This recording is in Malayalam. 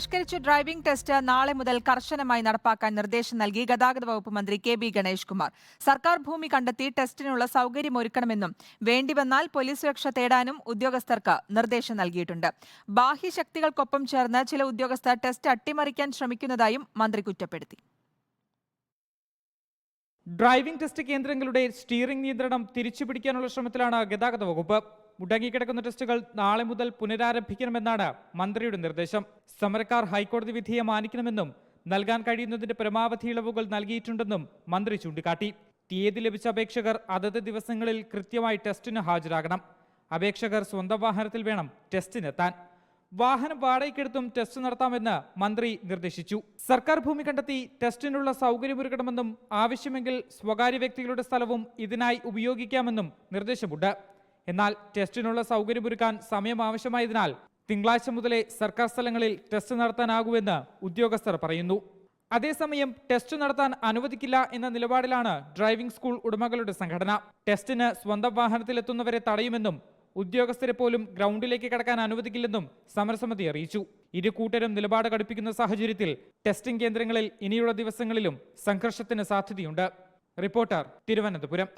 പരിഷ്കരിച്ച ഡ്രൈവിംഗ് ടെസ്റ്റ് നാളെ മുതൽ കർശനമായി നടപ്പാക്കാൻ നിർദ്ദേശം നൽകി ഗതാഗത വകുപ്പ് മന്ത്രി കെ ബി ഗണേഷ് കുമാർ. സർക്കാർ ഭൂമി കണ്ടെത്തി ടെസ്റ്റിനുള്ള സൗകര്യമൊരുക്കണമെന്നും വേണ്ടിവന്നാൽ പോലീസ് സുരക്ഷ തേടാനും ഉദ്യോഗസ്ഥർക്ക് നിർദ്ദേശം നൽകിയിട്ടുണ്ട്. ബാഹ്യശക്തികൾക്കൊപ്പം ചേർന്ന് ചില ഉദ്യോഗസ്ഥർ ടെസ്റ്റ് അട്ടിമറിക്കാൻ ശ്രമിക്കുന്നതായും മന്ത്രി കുറ്റപ്പെടുത്തി. ഡ്രൈവിംഗ് ടെസ്റ്റ് കേന്ദ്രങ്ങളുടെ സ്റ്റിയറിംഗ് നിയന്ത്രണം തിരിച്ചുപിടിക്കാനുള്ള ശ്രമത്തിലാണ് ഗതാഗത വകുപ്പ്. മുടങ്ങിക്കിടക്കുന്ന ടെസ്റ്റുകൾ നാളെ മുതൽ പുനരാരംഭിക്കണമെന്നാണ് മന്ത്രിയുടെ നിർദ്ദേശം. സമരക്കാർ ഹൈക്കോടതി വിധിയെ മാനിക്കണമെന്നും നൽകാൻ കഴിയുന്നതിന്റെ പരമാവധി ഇളവുകൾ നൽകിയിട്ടുണ്ടെന്നും മന്ത്രി ചൂണ്ടിക്കാട്ടി. തീയതി ലഭിച്ച അപേക്ഷകർ അതത് ദിവസങ്ങളിൽ കൃത്യമായി ടെസ്റ്റിന് ഹാജരാകണം. അപേക്ഷകർ സ്വന്തം വാഹനത്തിൽ വേണം ടെസ്റ്റിനെത്താൻ. വാഹനം വാടകയ്ക്കെടുത്തും ടെസ്റ്റ് നടത്താമെന്ന് മന്ത്രി നിർദ്ദേശിച്ചു. സർക്കാർ ഭൂമി കണ്ടെത്തി ടെസ്റ്റിനുള്ള സൗകര്യമൊരുക്കണമെന്നും ആവശ്യമെങ്കിൽ സ്വകാര്യ വ്യക്തികളുടെ സ്ഥലവും ഇതിനായി ഉപയോഗിക്കാമെന്നും നിർദ്ദേശമുണ്ട്. എന്നാൽ ടെസ്റ്റിനുള്ള സൗകര്യമൊരുക്കാൻ സമയം ആവശ്യമായതിനാൽ തിങ്കളാഴ്ച മുതലേ സർക്കാർ സ്ഥലങ്ങളിൽ ടെസ്റ്റ് നടത്താനാകുമെന്ന് ഉദ്യോഗസ്ഥർ പറയുന്നു. അതേസമയം ടെസ്റ്റ് നടത്താൻ അനുവദിക്കില്ല എന്ന നിലപാടിലാണ് ഡ്രൈവിംഗ് സ്കൂൾ ഉടമകളുടെ സംഘടന. ടെസ്റ്റിന് സ്വന്തം വാഹനത്തിലെത്തുന്നവരെ തടയുമെന്നും ഉദ്യോഗസ്ഥരെ പോലും ഗ്രൗണ്ടിലേക്ക് കടക്കാൻ അനുവദിക്കില്ലെന്നും സമരസമിതി അറിയിച്ചു. ഇരു കൂട്ടരും നിലപാട് കടുപ്പിക്കുന്ന സാഹചര്യത്തിൽ ടെസ്റ്റിംഗ് കേന്ദ്രങ്ങളിൽ ഇനിയുള്ള ദിവസങ്ങളിലും സംഘർഷത്തിന് സാധ്യതയുണ്ട്. റിപ്പോർട്ടർ തിരുവനന്തപുരം.